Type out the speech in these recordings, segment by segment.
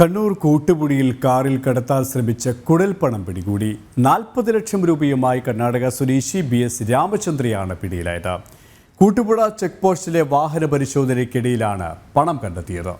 കണ്ണൂർ കൂട്ടുപുടിയിൽ കാറിൽ കടത്താൻ ശ്രമിച്ച കുഴൽപ്പണം പിടികൂടി. നാൽപ്പത് ലക്ഷം രൂപയുമായി കർണാടക സ്വദേശി ബി എസ് രാമചന്ദ്രയാണ് പിടിയിലായത്. കൂട്ടുപുഴ ചെക്ക് പോസ്റ്റിലെ വാഹന പരിശോധനയ്ക്കിടയിലാണ് പണം കണ്ടെത്തിയത്.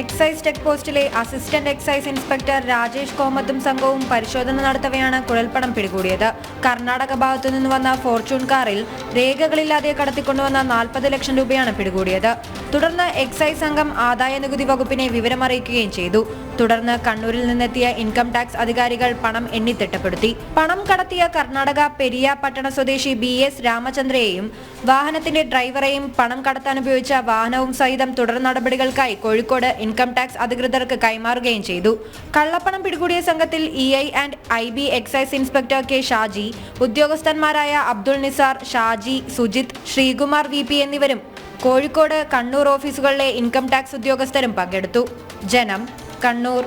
എക്സൈസ് ചെക്ക് പോസ്റ്റിലെ അസിസ്റ്റന്റ് എക്സൈസ് ഇൻസ്പെക്ടർ രാജേഷ് കോമത്തും സംഘവും പരിശോധന നടത്തവെയാണ് കുഴൽപ്പണം പിടികൂടിയത്. കർണാടക ഭാഗത്തു നിന്ന് വന്ന ഫോർച്യൂൺ കാറിൽ രേഖകളില്ലാതെ കടത്തിക്കൊണ്ടുവന്ന നാൽപ്പത് ലക്ഷം രൂപയാണ് പിടികൂടിയത്. തുടർന്ന് എക്സൈസ് സംഘം ആദായ നികുതി വകുപ്പിനെ വിവരമറിയിക്കുകയും ചെയ്തു. തുടർന്ന് കണ്ണൂരിൽ നിന്നെത്തിയ ഇൻകം ടാക്സ് അധികാരികൾ പണം എണ്ണിത്തിട്ടപ്പെടുത്തി പണം കടത്തിയ കർണാടക പെരിയ പട്ടണ സ്വദേശി ബി എസ് രാമചന്ദ്രയെയും വാഹനത്തിന്റെ ഡ്രൈവറെയും പണം കടത്താൻ ഉപയോഗിച്ച വാഹനവും സഹിതം തുടർ നടപടികൾക്കായി കോഴിക്കോട് ഇൻകം ടാക്സ് അധികൃതർക്ക് കൈമാറുകയും ചെയ്തു. കള്ളപ്പണം പിടികൂടിയ സംഘത്തിൽ E I and I B excise inspector K Shaji ഉദ്യോഗസ്ഥന്മാരായ Abdul Nisar Shaji Sujith Sreekumar V P എന്നിവരും കോഴിക്കോട് കണ്ണൂർ ഓഫീസുകളിലെ ഇൻകം ടാക്സ് ഉദ്യോഗസ്ഥരും പങ്കെടുത്തു. ജനം കണ്ണൂർ.